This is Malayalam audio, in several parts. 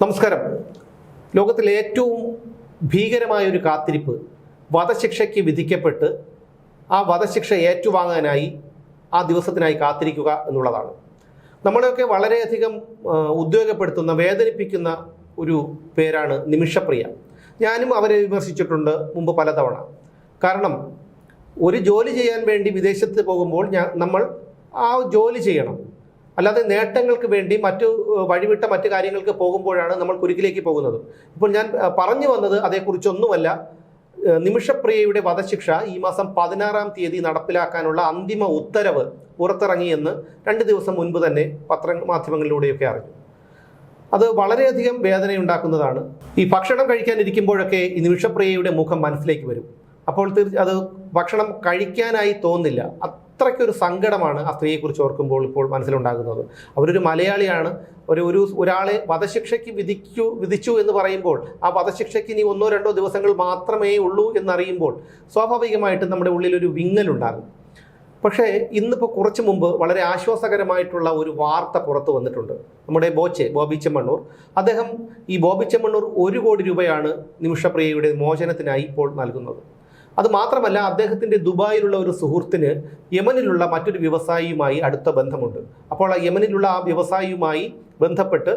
നമസ്കാരം. ലോകത്തിലെ ഏറ്റവും ഭീകരമായ ഒരു കാത്തിരിപ്പ് വധശിക്ഷയ്ക്ക് വിധിക്കപ്പെട്ട് ആ വധശിക്ഷ ഏറ്റുവാങ്ങാനായി ആ ദിവസത്തിനായി കാത്തിരിക്കുക എന്നുള്ളതാണ്. നമ്മളെയൊക്കെ വളരെയധികം ഉദ്യോഗപ്പെടുത്തുന്ന വേദനിപ്പിക്കുന്ന ഒരു പേരാണ് നിമിഷപ്രിയ. ഞാനും അവരെ വിമർശിച്ചിട്ടുണ്ട് മുമ്പ് പലതവണ. കാരണം ഒരു ജോലി ചെയ്യാൻ വേണ്ടി വിദേശത്ത് പോകുമ്പോൾ ഞാൻ നമ്മൾ ആ ജോലി ചെയ്യണം. അല്ലാതെ നേട്ടങ്ങൾക്ക് വേണ്ടി മറ്റു വഴിവിട്ട മറ്റു കാര്യങ്ങൾക്ക് പോകുമ്പോഴാണ് നമ്മൾ കുരുക്കിലേക്ക് പോകുന്നത്. ഇപ്പോൾ ഞാൻ പറഞ്ഞു വന്നത് അതേക്കുറിച്ചൊന്നുമല്ല. നിമിഷപ്രിയയുടെ വധശിക്ഷ ഈ മാസം പതിനാറാം തീയതി നടപ്പിലാക്കാനുള്ള അന്തിമ ഉത്തരവ് പുറത്തിറങ്ങിയെന്ന് രണ്ട് ദിവസം മുൻപ് തന്നെ പത്ര മാധ്യമങ്ങളിലൂടെയൊക്കെ അറിഞ്ഞു. അത് വളരെയധികം വേദനയുണ്ടാക്കുന്നതാണ്. ഈ ഭക്ഷണം കഴിക്കാനിരിക്കുമ്പോഴൊക്കെ ഈ നിമിഷപ്രിയയുടെ മുഖം മനസ്സിലേക്ക് വരും. അപ്പോൾ അത് ഭക്ഷണം കഴിക്കാനായി തോന്നില്ല. അത്രയ്ക്കൊരു സങ്കടമാണ് ആ സ്ത്രീയെക്കുറിച്ച് ഓർക്കുമ്പോൾ ഇപ്പോൾ മനസ്സിലുണ്ടാകുന്നത്. അവരൊരു മലയാളിയാണ്. ഒരു ഒരു ഒരാളെ വധശിക്ഷയ്ക്ക് വിധിച്ചു വിധിച്ചു എന്ന് പറയുമ്പോൾ ആ വധശിക്ഷയ്ക്ക് ഇനി ഒന്നോ രണ്ടോ ദിവസങ്ങൾ മാത്രമേ ഉള്ളൂ എന്നറിയുമ്പോൾ സ്വാഭാവികമായിട്ടും നമ്മുടെ ഉള്ളിലൊരു വിങ്ങലുണ്ടാകും. പക്ഷേ ഇന്നിപ്പോൾ കുറച്ച് മുമ്പ് വളരെ ആശ്വാസകരമായിട്ടുള്ള ഒരു വാർത്ത പുറത്തു വന്നിട്ടുണ്ട്. നമ്മുടെ ബോച്ചെ ബോബി ചെമ്മണ്ണൂർ. അദ്ദേഹം ഈ ബോബി ചെമ്മണ്ണൂർ ഒരു കോടി രൂപയാണ് നിമിഷപ്രിയയുടെ മോചനത്തിനായി ഇപ്പോൾ നൽകുന്നത്. അത് മാത്രമല്ല അദ്ദേഹത്തിന്റെ ദുബായിലുള്ള ഒരു സുഹൃത്തിന് യമനിലുള്ള മറ്റൊരു വ്യവസായിയുമായി അടുത്ത ബന്ധമുണ്ട്. അപ്പോൾ ആ യമനിലുള്ള ആ വ്യവസായിയുമായി ബന്ധപ്പെട്ട്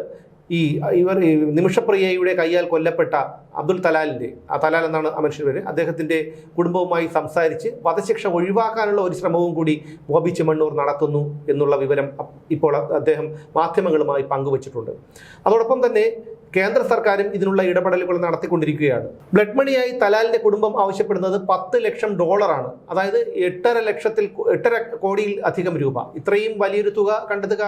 ഈ ഇവർ നിമിഷപ്രിയയുടെ കൈയാൽ കൊല്ലപ്പെട്ട അബ്ദുൽ തലാലിന്റെ ആ തലാൽ എന്നാണ് ആ മനുഷ്യൻ പേര് അദ്ദേഹത്തിന്റെ കുടുംബവുമായി സംസാരിച്ച് വധശിക്ഷ ഒഴിവാക്കാനുള്ള ഒരു ശ്രമവും കൂടി ബോബി ചെമ്മണ്ണൂർ നടത്തുന്നു എന്നുള്ള വിവരം ഇപ്പോൾ അദ്ദേഹം മാധ്യമങ്ങളുമായി പങ്കുവച്ചിട്ടുണ്ട്. അതോടൊപ്പം തന്നെ കേന്ദ്ര സർക്കാരും ഇതിനുള്ള ഇടപെടലുകൾ നടത്തിക്കൊണ്ടിരിക്കുകയാണ്. ബ്ലഡ് മണിയായി തലാലിന്റെ കുടുംബം ആവശ്യപ്പെടുന്നത് പത്ത് ലക്ഷം ഡോളറാണ്. അതായത് എട്ടര ലക്ഷത്തിൽ എട്ടര കോടിയിൽ അധികം രൂപ. ഇത്രയും വലിയൊരു തുക കണ്ടെത്തുക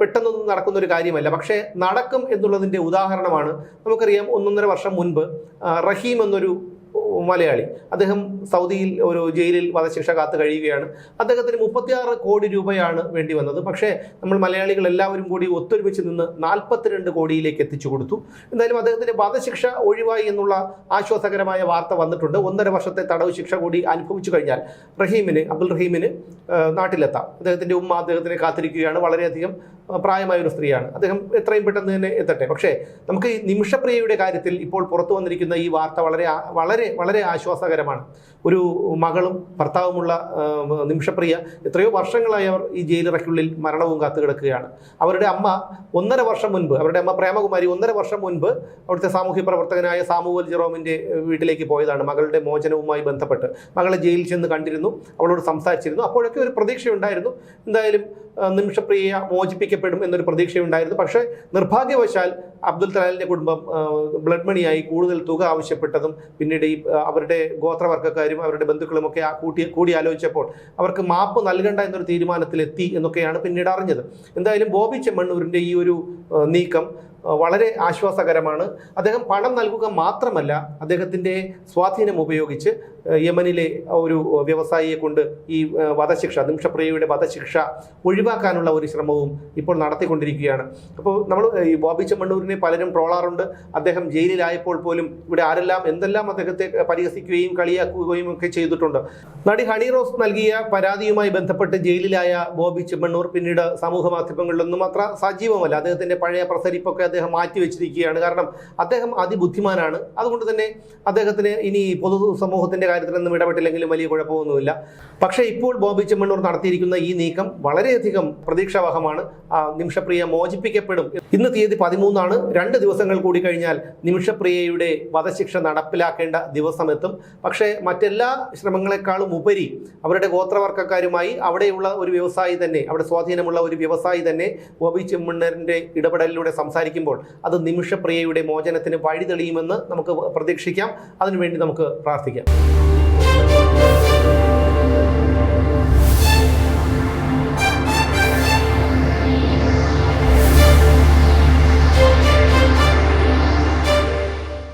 പെട്ടെന്നൊന്നും നടക്കുന്ന ഒരു കാര്യമല്ല. പക്ഷേ നടക്കും എന്നുള്ളതിന്റെ ഉദാഹരണമാണ് നമുക്കറിയാം ഒന്നൊന്നര വർഷം മുൻപ് റഹീം എന്നൊരു മലയാളി. അദ്ദേഹം സൗദിയിൽ ഒരു ജയിലിൽ വധശിക്ഷ കാത്തു കഴിയുകയാണ്. അദ്ദേഹത്തിന് മുപ്പത്തിയാറ് കോടി രൂപയാണ് വേണ്ടി വന്നത്. പക്ഷേ നമ്മൾ മലയാളികൾ എല്ലാവരും കൂടി ഒത്തൊരുമിച്ച് നിന്ന് നാൽപ്പത്തിരണ്ട് കോടിയിലേക്ക് എത്തിച്ചു കൊടുത്തു. എന്തായാലും അദ്ദേഹത്തിന് വധശിക്ഷ ഒഴിവായി എന്നുള്ള ആശ്വാസകരമായ വാർത്ത വന്നിട്ടുണ്ട്. ഒന്നര വർഷത്തെ തടവ് ശിക്ഷ കൂടി അനുഭവിച്ചു കഴിഞ്ഞാൽ റഹീമിന് അബ്ദുൾ റഹീമിന് നാട്ടിലെത്താം. അദ്ദേഹത്തിന്റെ ഉമ്മ അദ്ദേഹത്തിനെ കാത്തിരിക്കുകയാണ്. വളരെയധികം പ്രായമായ ഒരു സ്ത്രീയാണ്. അദ്ദേഹം എത്രയും പെട്ടെന്ന് തന്നെ എത്തട്ടെ. പക്ഷേ നമുക്ക് ഈ നിമിഷപ്രിയയുടെ കാര്യത്തിൽ ഇപ്പോൾ പുറത്തു വന്നിരിക്കുന്ന ഈ വാർത്ത വളരെ വളരെ വളരെ ആശ്വാസകരമാണ്. ഒരു മകളും ഭർത്താവുമുള്ള നിമിഷപ്രിയ എത്രയോ വർഷങ്ങളായി അവർ ഈ ജയിലിറക്കുള്ളിൽ മരണവും കാത്തു കിടക്കുകയാണ് അവരുടെ അമ്മ ഒന്നര വർഷം മുൻപ് അവരുടെ അമ്മ പ്രേമകുമാരി ഒന്നര വർഷം മുൻപ് അവിടുത്തെ സാമൂഹ്യ പ്രവർത്തകനായ സാമുവൽ ജെറോമിന്റെ വീട്ടിലേക്ക് പോയതാണ്. മകളുടെ മോചനവുമായി ബന്ധപ്പെട്ട്. മകളെ ജയിലിൽ ചെന്ന് കണ്ടിരുന്നു അവളോട് സംസാരിച്ചിരുന്നു. അപ്പോഴൊക്കെ ഒരു പ്രതീക്ഷയുണ്ടായിരുന്നു എന്തായാലും നിമിഷപ്രിയ മോചിപ്പിക്കപ്പെടും എന്നൊരു പ്രതീക്ഷയുണ്ടായിരുന്നു. പക്ഷേ നിർഭാഗ്യവശാൽ അബ്ദുൽ തലാലിന്റെ കുടുംബം ബ്ലഡ് മണിയായി കൂടുതൽ തുക ആവശ്യപ്പെട്ടതും പിന്നീട് ഈ അവരുടെ ഗോത്രവർഗക്കാരും അവരുടെ ബന്ധുക്കളും ഒക്കെ ആ കൂട്ടി കൂടി ആലോചിച്ചപ്പോൾ അവർക്ക് മാപ്പ് നൽകണ്ട എന്നൊരു തീരുമാനത്തിലെത്തി എന്നൊക്കെയാണ് പിന്നീട് അറിഞ്ഞത്. എന്തായാലും ബോബി ചെമ്മണ്ണൂരിന്റെ ഈ ഒരു നീക്കം വളരെ ആശ്വാസകരമാണ്. അദ്ദേഹം പണം നൽകുക മാത്രമല്ല അദ്ദേഹത്തിന്റെ സ്വാധീനം ഉപയോഗിച്ച് യമനിലെ ഒരു വ്യവസായിയെ കൊണ്ട് ഈ വധശിക്ഷ നിമിഷപ്രിയയുടെ വധശിക്ഷ ഒഴിവാക്കാനുള്ള ഒരു ശ്രമവും ഇപ്പോൾ നടത്തിക്കൊണ്ടിരിക്കുകയാണ്. അപ്പോൾ നമ്മൾ ഈ ബോബി ചെമ്മണ്ണൂരിനെ പലരും ട്രോളാറുണ്ട്. അദ്ദേഹം ജയിലിലായപ്പോൾ പോലും ഇവിടെ ആരെല്ലാം എന്തെല്ലാം അദ്ദേഹത്തെ പരിഹസിക്കുകയും കളിയാക്കുകയും ഒക്കെ ചെയ്തിട്ടുണ്ട്. നടി ഹണി റോസ് നൽകിയ പരാതിയുമായി ബന്ധപ്പെട്ട് ജയിലിലായ ബോബി ചെമ്മണ്ണൂർ പിന്നീട് സമൂഹ മാധ്യമങ്ങളിലൊന്നും അത്ര സജീവമല്ല. അദ്ദേഹത്തിന്റെ പഴയ പ്രസരിപ്പൊക്കെ അദ്ദേഹം മാറ്റി വെച്ചിരിക്കുകയാണ്. കാരണം അദ്ദേഹം അതിബുദ്ധിമാനാണ്. അതുകൊണ്ട് തന്നെ അദ്ദേഹത്തിന് ഇനി പൊതു സമൂഹത്തിന്റെ കാര്യത്തിലൊന്നും ഇടപെട്ടില്ലെങ്കിലും വലിയ കുഴപ്പമൊന്നുമില്ല. പക്ഷേ ഇപ്പോൾ ബോബി ചെമ്മണ്ണൂർ നടത്തിയിരിക്കുന്ന ഈ നീക്കം വളരെയധികം പ്രതീക്ഷാവഹമാണ്. നിമിഷപ്രിയ മോചിപ്പിക്കപ്പെടും. ഇന്ന് തീയതി പതിമൂന്നാണ്. രണ്ട് ദിവസങ്ങൾ കൂടി കഴിഞ്ഞാൽ നിമിഷപ്രിയയുടെ വധശിക്ഷ നടപ്പിലാക്കേണ്ട ദിവസം എത്തും പക്ഷേ മറ്റെല്ലാ ശ്രമങ്ങളെക്കാളും ഉപരി അവരുടെ ഗോത്രവർഗക്കാരുമായി അവിടെയുള്ള ഒരു വ്യവസായി തന്നെ അവിടെ സ്വാധീനമുള്ള ഒരു വ്യവസായി തന്നെ ബോബി ചെമ്മണ്ണറിന്റെ ഇടപെടലിലൂടെ ചെയ്യുമ്പോൾ അത് നിമിഷപ്രിയയുടെ മോചനത്തിന് വഴിതെളിയുമെന്ന് നമുക്ക് പ്രതീക്ഷിക്കാം. അതിനുവേണ്ടി നമുക്ക് പ്രാർത്ഥിക്കാം.